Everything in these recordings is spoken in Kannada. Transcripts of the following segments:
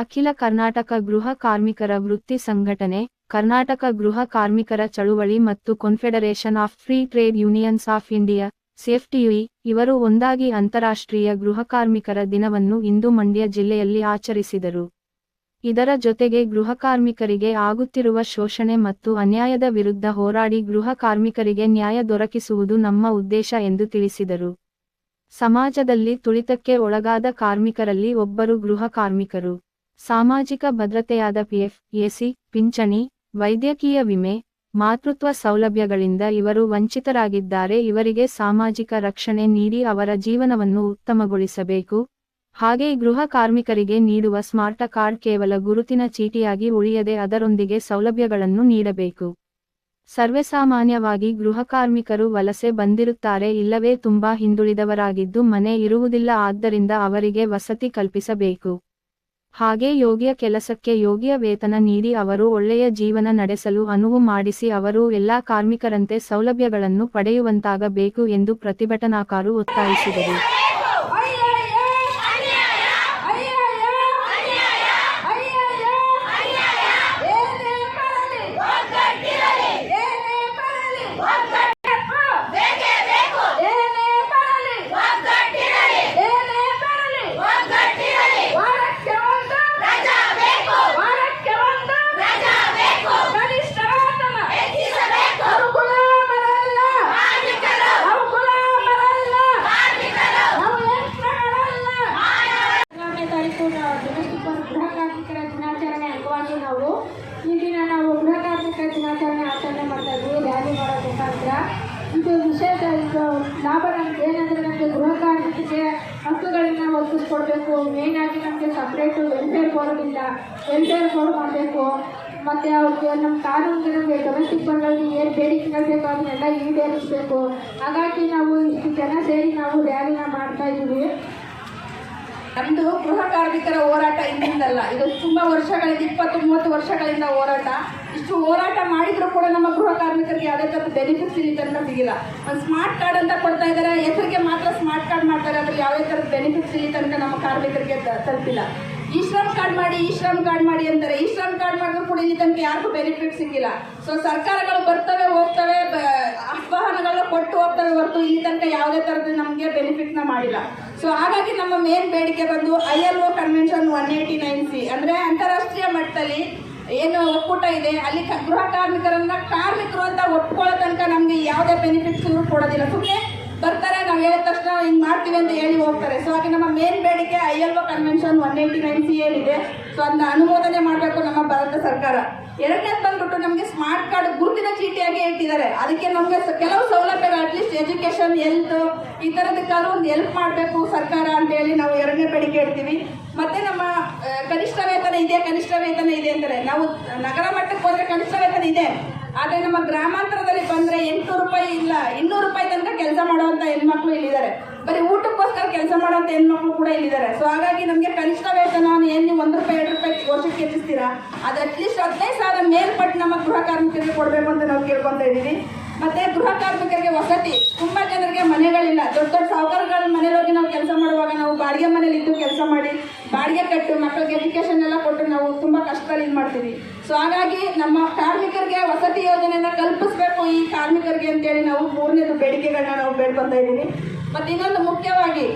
ಅಖಿಲ ಕರ್ನಾಟಕ ಗೃಹ ಕಾರ್ಮಿಕರ ವೃತ್ತಿ ಸಂಘಟನೆ, ಕರ್ನಾಟಕ ಗೃಹ ಕಾರ್ಮಿಕರ ಚಳುವಳಿ ಮತ್ತು confederation of free trade unions of India ಸೇಫ್ಟಿಯುಇ ಇವರು ಒಂದಾಗಿ ಅಂತಾರಾಷ್ಟ್ರೀಯ ಗೃಹ ಕಾರ್ಮಿಕರ ದಿನವನ್ನು ಇಂದು ಮಂಡ್ಯ ಜಿಲ್ಲೆಯಲ್ಲಿ ಆಚರಿಸಿದರು. ಇದರ ಜೊತೆಗೆ ಗೃಹ ಕಾರ್ಮಿಕರಿಗೆ ಆಗುತ್ತಿರುವ ಶೋಷಣೆ ಮತ್ತು ಅನ್ಯಾಯದ ವಿರುದ್ಧ ಹೋರಾಡಿ ಗೃಹ ಕಾರ್ಮಿಕರಿಗೆ ನ್ಯಾಯ ದೊರಕಿಸುವುದು ನಮ್ಮ ಉದ್ದೇಶ ಎಂದು ತಿಳಿಸಿದರು. ಸಮಾಜದಲ್ಲಿ ತುಳಿತಕ್ಕೆ ಒಳಗಾದ ಕಾರ್ಮಿಕರಲ್ಲಿ ಒಬ್ಬರು ಗೃಹ ಕಾರ್ಮಿಕರು. ಸಾಮಾಜಿಕ ಭದ್ರತೆಯಾದ ಪಿಎಫ್, ಎಸಿ, ಪಿಂಚಣಿ, ವೈದ್ಯಕೀಯ ವಿಮೆ, ಮಾತೃತ್ವ ಸೌಲಭ್ಯಗಳಿಂದ ಇವರು ವಂಚಿತರಾಗಿದ್ದಾರೆ. ಇವರಿಗೆ ಸಾಮಾಜಿಕ ರಕ್ಷಣೆ ನೀಡಿ ಅವರ ಜೀವನವನ್ನು ಉತ್ತಮಗೊಳಿಸಬೇಕು. ಹಾಗೆ ಗೃಹ ಕಾರ್ಮಿಕರಿಗೆ ನೀಡುವ ಸ್ಮಾರ್ಟ ಕಾರ್ಡ್ ಕೇವಲ ಗುರುತಿನ ಚೀಟಿಯಾಗಿ ಉಳಿಯದೆ ಅದರೊಂದಿಗೆ ಸೌಲಭ್ಯಗಳನ್ನು ನೀಡಬೇಕು. ಸರ್ವೇಸಾಮಾನ್ಯವಾಗಿ ಗೃಹ ಕಾರ್ಮಿಕರು ವಲಸೆ ಬಂದಿರುತ್ತಾರೆ. ಇಲ್ಲವೇ ತುಂಬಾ ಹಿಂದುಳಿದವರಾಗಿದ್ದು ಮನೆ ಇರುವುದಿಲ್ಲ. ಆದ್ದರಿಂದ ಅವರಿಗೆ ವಸತಿ ಕಲ್ಪಿಸಬೇಕು. ಹಾಗೆ ಯೋಗ್ಯ ಕೆಲಸಕ್ಕೆ ಯೋಗ್ಯ ವೇತನ ನೀಡಿ ಅವರು ಒಳ್ಳೆಯ ಜೀವನ ನಡೆಸಲು ಅನುವು ಮಾಡಿಸಿ ಅವರು ಎಲ್ಲಾ ಕಾರ್ಮಿಕರಂತೆ ಸೌಲಭ್ಯಗಳನ್ನು ಪಡೆಯುವಂತಾಗಬೇಕು ಎಂದು ಪ್ರತಿಭಟನಾಕಾರು ಒತ್ತಾಯಿಸಿದರು ಹದಿನಾರನೇ ತಾರೀಕು ನಾವು ಡೊಮೆಸ್ಟಿಕ್ ವರ್ಕ್ ಗೃಹ ಕಾರ್ಮಿಕರ ದಿನಾಚರಣೆ ಅಂಗವಾಗಿ ನಾವು ಈ ದಿನ ನಾವು ಗೃಹ ಕಾರ್ಮಿಕರ ದಿನಾಚರಣೆ ಆಚರಣೆ ಮಾಡ್ತಾ ಇದ್ವಿ ರ್ಯಾಲಿ ಮಾಡೋ ಮುಖಾಂತರ ಇದು ವಿಶೇಷ ಇದು ಲಾಭ ನಮ್ಗೆ ಏನಂದ್ರೆ ನಮಗೆ ಗೃಹ ಕಾರ್ಮಿಕರಿಗೆ ಹಕ್ಕುಗಳನ್ನ ಒದಗಿಸ್ಕೊಡ್ಬೇಕು. ಮೇನ್ ಆಗಿ ನಮಗೆ ಸಪ್ರೇಟು ವೆಲ್ಫೇರ್ ಬೋರ್ಡ್ ಇಲ್ಲ ವೆಲ್ಫೇರ್ ಬೋರ್ಡ್ ಮಾಡಬೇಕು. ಮತ್ತು ಅವ್ರಿಗೆ ನಮ್ಮ ಕಾನೂನಿಗೆ ನಮಗೆ ಡೊಮೆಸ್ಟಿಕ್ ವರ್ಗಲ್ಲಿ ಏನು ಬೇಡಿಕೆ ಬೇಕೋ ಅದನ್ನೆಲ್ಲ ಈಡೇರಿಸಬೇಕು. ಹಾಗಾಗಿ ನಾವು ಇಷ್ಟು ಜನ ಸೇರಿ ನಾವು ರ್ಯಾಲಿನ ಮಾಡ್ತಾ ಇದ್ದೀವಿ. ನಮ್ಮದು ಗೃಹ ಕಾರ್ಮಿಕರ ಹೋರಾಟ ಇಂದಿಂದಲ್ಲ ಇದು ತುಂಬ ವರ್ಷಗಳಿಂದ ಇಪ್ಪತ್ತು ಮೂವತ್ತು ವರ್ಷಗಳಿಂದ ಹೋರಾಟ. ಇಷ್ಟು ಹೋರಾಟ ಮಾಡಿದ್ರು ಕೂಡ ನಮ್ಮ ಗೃಹ ಕಾರ್ಮಿಕರಿಗೆ ಯಾವುದೇ ಥರದ ಬೆನಿಫಿಟ್ಸ್ ಇಲ್ಲಿ ಸಿಗಿಲ್ಲ. ಒಂದು ಸ್ಮಾರ್ಟ್ ಕಾರ್ಡ್ ಅಂತ ಕೊಡ್ತಾ ಇದ್ದಾರೆ. ಹೆಸರಿಗೆ ಮಾತ್ರ ಸ್ಮಾರ್ಟ್ ಕಾರ್ಡ್ ಮಾಡ್ತಾರೆ. ಅದ್ರಲ್ಲಿ ಯಾವುದೇ ಥರದ ಬೆನಿಫಿಟ್ಸ್ ಇಲ್ಲಿ ತನಕ ನಮ್ಮ ಕಾರ್ಮಿಕರಿಗೆ ತಲುಪಿಲ್ಲ. ಈ ಶ್ರಮ್ ಕಾರ್ಡ್ ಮಾಡಿ, ಈ ಶ್ರಮ್ ಕಾರ್ಡ್ ಮಾಡಿ ಅಂತಾರೆ ಈ ಶ್ರಮ್ ಕಾರ್ಡ್ ಮಾಡಿದ್ರು ಕೂಡ ಇಲ್ಲಿ ತನಕ ಯಾರಿಗೂ ಬೆನಿಫಿಟ್ ಸಿಕ್ಕಿಲ್ಲ. ಸೊ ಸರ್ಕಾರಗಳು ಬರ್ತವೆ, ಹೋಗ್ತವೆ ಆಹ್ವಾನಗಳನ್ನ ಕೊಟ್ಟು ಹೋಗ್ತವೆ ಹೊರತು ಇಲ್ಲಿ ತನಕ ಯಾವುದೇ ಥರದ ನಮಗೆ ಬೆನಿಫಿಟ್ನ ಮಾಡಿಲ್ಲ. ಸೊ ಹಾಗಾಗಿ ನಮ್ಮ ಮೇನ್ ಬೇಡಿಕೆ ಬಂದು I L O convention one eighty nine C ಅಂದರೆ ಅಂತಾರಾಷ್ಟ್ರೀಯ ಮಟ್ಟದಲ್ಲಿ ಏನು ಒಕ್ಕೂಟ ಇದೆ, ಅಲ್ಲಿ ಗೃಹ ಕಾರ್ಮಿಕರನ್ನ ಕಾರ್ಮಿಕರು ಅಂತ ಒಪ್ಕೊಳ್ಳೋ ತನಕ ನಮಗೆ ಯಾವುದೇ ಬೆನಿಫಿಟ್ಸ್ ಕೊಡೋದಿಲ್ಲ. ಸುಮ್ಮನೆ ಬರ್ತಾರೆ, ನಾವು ಹೇಳಿದ ತಕ್ಷಣ ಹಿಂಗೆ ಮಾಡ್ತೀವಿ ಅಂತ ಹೇಳಿ ಹೋಗ್ತಾರೆ. ಸೊ ಹಾಗೆ ನಮ್ಮ ಮೇನ್ ಬೇಡಿಕೆ I L O convention one eighty nine C ಏನಿದೆ ಸೊ ಅದನ್ನ ಅನುಮೋದನೆ ಮಾಡಬೇಕು ನಮ್ಮ ಭಾರತ ಸರ್ಕಾರ. ಎರಡನೇದು ಬಂದ್ಬಿಟ್ಟು ನಮಗೆ ಸ್ಮಾರ್ಟ್ ಕಾರ್ಡ್ ಗುರುತಿನ ಚೀಟಿಯಾಗಿ ಇಟ್ಟಿದ್ದಾರೆ ಅದಕ್ಕೆ ನಮಗೆ ಕೆಲವು ಸೌಲಭ್ಯಗಳು ಅಟ್ಲೀಸ್ಟ್ ಎಜುಕೇಶನ್ ಹೆಲ್ತ್ ಈ ಥರದಕ್ಕಾದ್ರೂ ಒಂದು ಹೆಲ್ಪ್ ಮಾಡಬೇಕು ಸರ್ಕಾರ ಅಂತ ಹೇಳಿ ನಾವು ಎರಡನೇ ಬೇಡಿಕೆ ಇಡ್ತೀವಿ ಮತ್ತೆ ನಮ್ಮ ಕನಿಷ್ಠ ವೇತನ ಇದೆ, ಕನಿಷ್ಠ ವೇತನ ಇದೆ ಅಂತಾರೆ. ನಾವು ನಗರ ಮಟ್ಟಕ್ಕೆ ಹೋದ್ರೆ ಕನಿಷ್ಠ ವೇತನ ಇದೆ. ಆದರೆ ನಮ್ಮ ಗ್ರಾಮಾಂತರದಲ್ಲಿ ಬಂದ್ರೆ ಎಂಟು ರೂಪಾಯಿ ಇಲ್ಲ, ಇನ್ನೂರು ರೂಪಾಯಿ ತನಕ ಕೆಲಸ ಮಾಡುವಂತ ಹೆಣ್ಮಕ್ಳು ಇಲ್ಲಿದ್ದಾರೆ. ಬರೀ ಊಟಕ್ಕೋಸ್ಕರ ಕೆಲಸ ಮಾಡುವಂತ ಹೆಣ್ಮಕ್ಳು ಕೂಡ ಇಲ್ಲಿದ್ದಾರೆ. ಸೊ ಹಾಗಾಗಿ ನಮಗೆ ಕನಿಷ್ಠ ವೇತನ ಏನು ನೀವು ಒಂದು ರೂಪಾಯಿ, ಎರಡು ರೂಪಾಯಿ ವರ್ಷಕ್ಕೆ ಹೆಚ್ಚಿಸ್ತೀರಾ? ಅದು ಅಟ್ಲೀಸ್ಟ್ ಹದಿನೈದು ಸಾವಿರ ಮೇಲ್ಪಟ್ಟು ನಮ್ಮ ಗೃಹ ಕಾರ್ಮಿಕರಿಗೆ ಕೊಡಬೇಕು ಅಂತ ನಾವು ಕೇಳ್ಕೊತಾ ಇದ್ದೀವಿ. ಮತ್ತೆ ಗೃಹ ಕಾರ್ಮಿಕರಿಗೆ ವಸತಿ ತುಂಬಾ ಜನರಿಗೆ ಮನೆಗಳಿಲ್ಲ ದೊಡ್ಡ ದೊಡ್ಡ ಸಾಹುಕಾರಗಳ ಮನೇಲಿ ಹೋಗಿ ನಾವು ಕೆಲಸ ಮಾಡುವಾಗ ನಾವು ಬಾಡಿಗೆ ಮನೇಲಿ ಇದ್ದು ಕೆಲಸ ಮಾಡಿ ಬಾಡಿಗೆ ಕಟ್ಟು, ಮಕ್ಕಳಿಗೆ ಎಜುಕೇಶನ್ ಎಲ್ಲ ಕೊಟ್ಟು ನಾವು ತುಂಬಾ ಕಷ್ಟದಲ್ಲಿ ಇದು ಮಾಡ್ತೀವಿ. ಸೊ ಹಾಗಾಗಿ ನಮ್ಮ ಕಾರ್ಮಿಕರಿಗೆ ವಸತಿ ಯೋಜನೆಯನ್ನ ಕಲ್ಪಿಸಬೇಕು ಈ ಕಾರ್ಮಿಕರಿಗೆ ಅಂತೇಳಿ ನಾವು ಮೂರನೇದು ಬೇಡಿಕೆಗಳನ್ನ ನಾವು ಬೇಡ್ಕೊತಾ ಇದ್ದೀವಿ. ಮತ್ತೆ ಇನ್ನೊಂದು ಮುಖ್ಯವಾಗಿ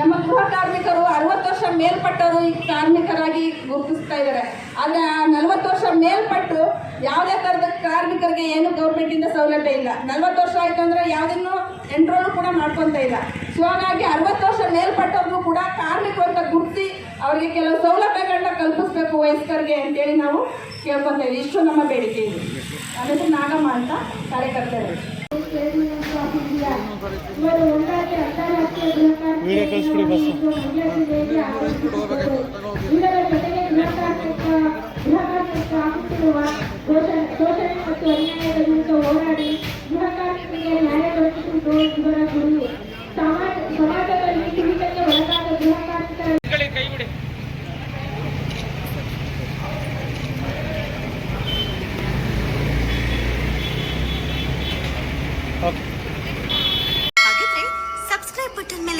ನಮ್ಮ ಗೃಹ ಕಾರ್ಮಿಕರು ಅರವತ್ತು ವರ್ಷ ಮೇಲ್ಪಟ್ಟವರು ಈ ಕಾರ್ಮಿಕರಾಗಿ ಗುರುತಿಸ್ತಾ ಇದ್ದಾರೆ. ಆದರೆ ಆ ನಲವತ್ತು ವರ್ಷ ಮೇಲ್ಪಟ್ಟು ಯಾವುದೇ ಥರದ ಕಾರ್ಮಿಕರಿಗೆ ಏನು ಗೌರ್ಮೆಂಟಿಂದ ಸೌಲಭ್ಯ ಇಲ್ಲ. ನಲವತ್ತು ವರ್ಷ ಆಯಿತು ಅಂದರೆ ಯಾವುದನ್ನು ಎಂಟ್ರೋಲ್ ಕೂಡ ಮಾಡ್ಕೊಂತ ಇಲ್ಲ. ಸೊ ಹಾಗಾಗಿ ಅರವತ್ತು ವರ್ಷ ಮೇಲ್ಪಟ್ಟವ್ರನ್ನು ಕೂಡ ಕಾರ್ಮಿಕರು ಅಂತ ಗುರುತಿ ಅವರಿಗೆ ಕೆಲವು ಸೌಲಭ್ಯಗಳನ್ನ ಕಲ್ಪಿಸ್ಬೇಕು ವಯಸ್ಕರಿಗೆ ಅಂತೇಳಿ ನಾವು ಕೇಳ್ಕೊತೇವೆ ಇಷ್ಟು ನಮ್ಮ ಬೇಡಿಕೆ ಇದೆ. ಅದಕ್ಕೆ ನಾಗಮ್ಮ ಅಂತ ಕಾರ್ಯಕರ್ತರು. ಮಂಡ್ಯ ಜಿಲ್ಲೆಯಲ್ಲಿ ಆಚರಿಸುತ್ತಿದ್ದಾರೆ. ಇದರ ಜೊತೆಗೆ ಗೃಹ ಕಾರ್ಮಿಕ ಗೃಹ ಕಾರ್ಮಿಕ ಆಗುತ್ತಿರುವ ಶೋಷಣೆ ಶೋಷಣೆ ಮತ್ತು ಅನ್ಯಾಯದ ವಿರುದ್ಧ ಹೋರಾಡಿ ಗೃಹ ಕಾರ್ಮಿಕರಿಗೆ ನ್ಯಾಯ ದೊರಕಿಸುವುದು ಇವರ ಗುರಿ ಸಮಾಜ ಸಮಾಜದಲ್ಲಿ ತುಳಿತಕ್ಕೆ ಒಳಗಾದ ಗೃಹ ಕಾರ್ಮಿಕರ ಹಾಗಿದ್ರೆ ಸಬ್ಸ್ಕ್ರೈಬ್ ಬಟನ್ ಮೇಲೆ